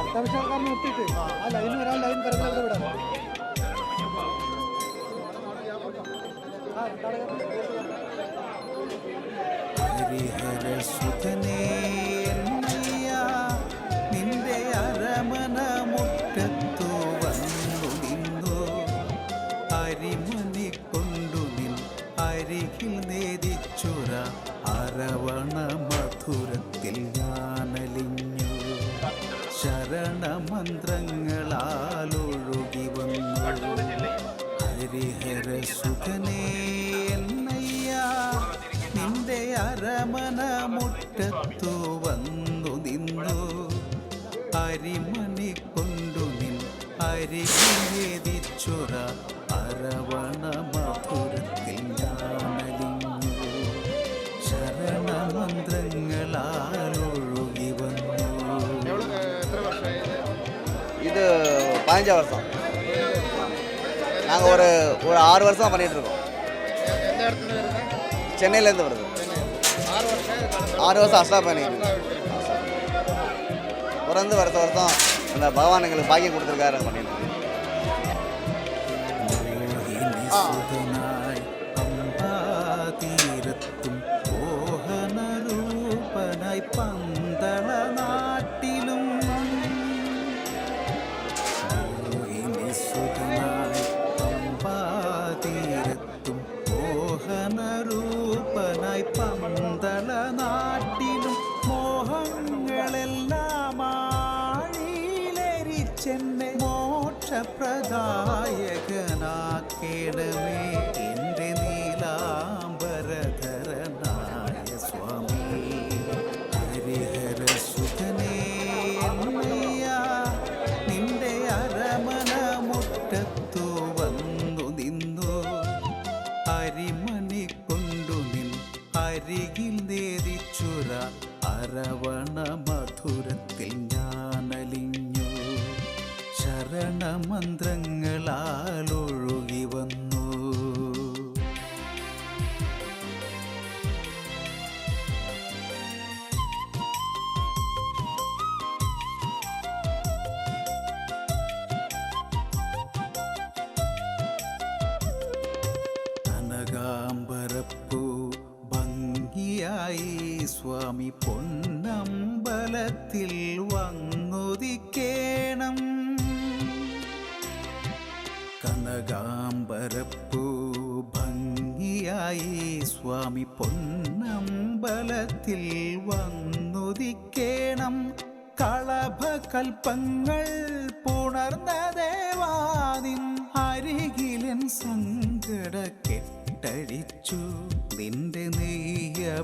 അത്യാവശ്യക്കാരനെ നിർത്തിയിട്ട് ആ ലൈൻ വരാൻ ലൈൻ പറഞ്ഞവിടെ വിടാം ആ, ഹരിഹരസുതനേ അരികിൽ നേദിച്ചുര അരവണ മധുരത്തിൽ ഞാനലിഞ്ഞു. ശരണമന്ത്രങ്ങളാലൊഴുകി വന്നു. ഹരിഹരസുതനേ എന്നയ്യ നിന്റെ അരമന മുറ്റത്തു വന്നു നിന്നു. അരിമണി കൊണ്ടു നിൻ അരികിലേതിച്ചൊര അരവണ பதினஞ்சா வருஷம். நாங்கள் ஒரு ஒரு ஆறு வருஷம் பண்ணிகிட்ருக்கோம் சென்னையிலேருந்து வருது. ஆறு வருஷம் அஸ்லா பண்ணிட்டு பிறந்து வருஷ வருஷம் அந்த பகவான் எங்களுக்கு பாக்கியம் கொடுத்துருக்காரு பண்ணிட்டு தீரத்தும் போகனரூபனாய் பங்கு മോക്ഷപ്രദായകനാക്കേണമേ എന്റെ നീലാംബരധരനായ സ്വാമി ഹരിഹരസുതനേ എന്നയ്യ, നിന്റെ അരമന മുറ്റത്തു വന്നു നിന്നു. അരിമണി കൊണ്ടു നിൻ അരികിൽ നേരിച്ചുര അരവണ മധുരത്തിൽ ഞാനലിഞ്ഞു. ശരണമന്ത്രങ്ങളാലൊഴുകി ഭംഗിയായി സ്വാമി പൊന്നമ്പലത്തിൽ വന്നുദിക്കേണം കനകാംബരപ്പൂ ഭംഗിയായി സ്വാമി പൊന്നമ്പലത്തിൽ വന്നുദിക്കേണം കളഭകൽപ്പങ്ങൾ പുണർന്ന ദേവാനിൻ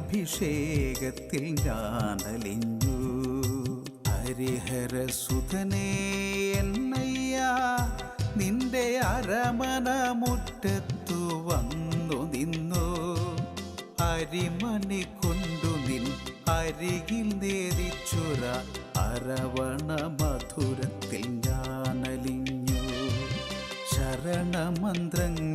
നെയ്യഭിഷേകത്തിൽ ഞാനലിഞ്ഞു. ഹരിഹരസുതനേ എന്നയ്യ നിന്റെ അരമന മുറ്റത്തു വന്നു നിന്നു. അരിമണി കൊണ്ടു നിൻ അരികിൽ നേരിച്ചുറ അരവണ മധുരത്തിൽ ഞാനലിഞ്ഞു. ശരണമന്ത്രങ്ങളാലൊഴുകി